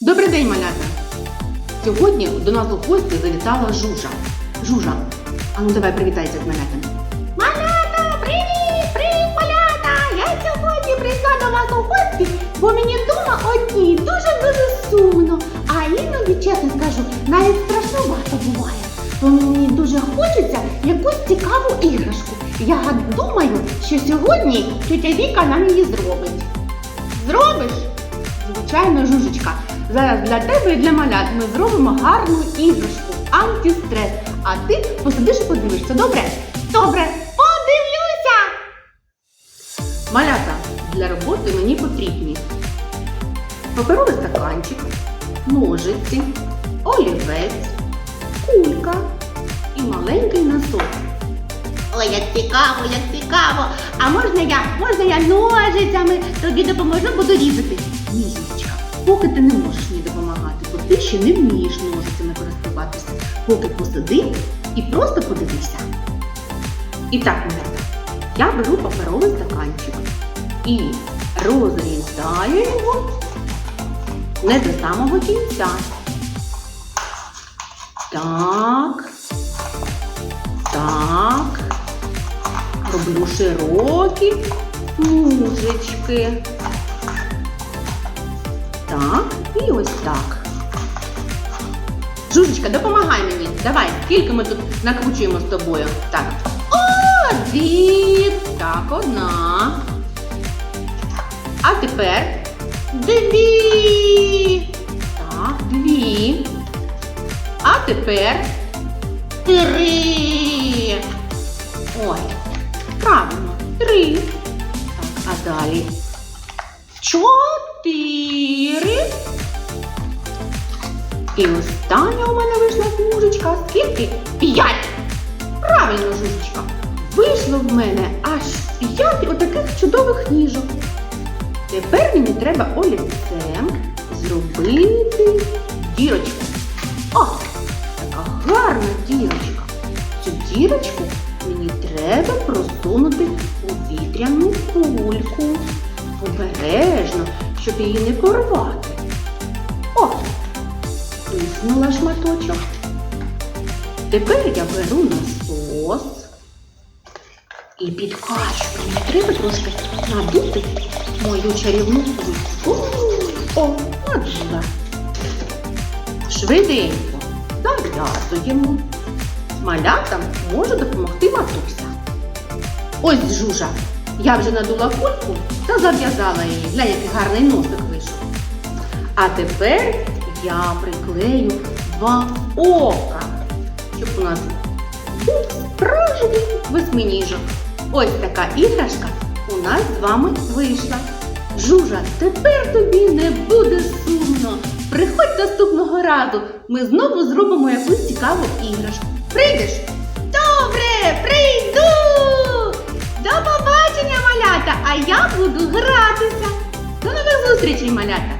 Добрий день, малята! Сьогодні до нас у гості завітала Жужа. Жужа, а ну давай привітайся з малятами. Малята, привіт! Привіт, малята! Я сьогодні прийшла до вас у гості, бо мені вдома одній дуже-дуже сумно. А іноді, чесно скажу, навіть страшнувато буває. То мені дуже хочеться якусь цікаву іграшку. Я думаю, що сьогодні тетя Віка нам її зробить. Зробиш? Звичайно, жужечка. Зараз для тебе і для малят ми зробимо гарну іграшку, антистрес. А ти посидиш і подивишся, добре? Добре, подивлюся! Малята, для роботи мені потрібні паперовий стаканчик, ножиці, олівець, кулька і маленький носок. Ой, як цікаво, як цікаво. А можна я, можна я ножицями тобі допоможу, буду різати. Ні, поки ти не можеш мені допомагати, бо ти ще не вмієш ножицями користуватися. Поки посиди і просто подивися. І так, малята, я беру паперовий стаканчик і розрізаю його не до самого кінця. Так. Так. Роблю широкі смужечки. Так, і ось так. Жужечка, допомагай мені. Давай, скільки ми тут накручуємо з тобою. Так. Один. Так, одна. А тепер дві. Так, дві. А тепер три. Ой, правильно, три. Так, а далі. Чотири. І остання у мене вийшла смужечка. Скільки? П'ять. Правильно, жужечка. Вийшло в мене аж п'ять отаких чудових ніжок. Тепер мені треба олівцем зробити дірочку. О, така гарна дірочка. Цю дірочку мені треба просунути у вітряну Щоб її не порвати. О, тиснула шматочок. Тепер я беру насос і підкачую. Мені треба трошки надути мою чарівну кульку. О, надула. Швиденько зав'язуємо. Малятам може допомогти матуся. Ось жужа. Я вже надула кульку та зав'язала її. Глянь, який гарний носик вийшов. А тепер я приклею два ока, щоб у нас був справжній восьминіжок. Ось така іграшка у нас з вами вийшла. Жужа, тепер тобі не буде сумно. Приходь наступного разу, ми знову зробимо якусь цікаву іграшку. Прийдеш? а я буду гратися. До нових зустрічей, малята!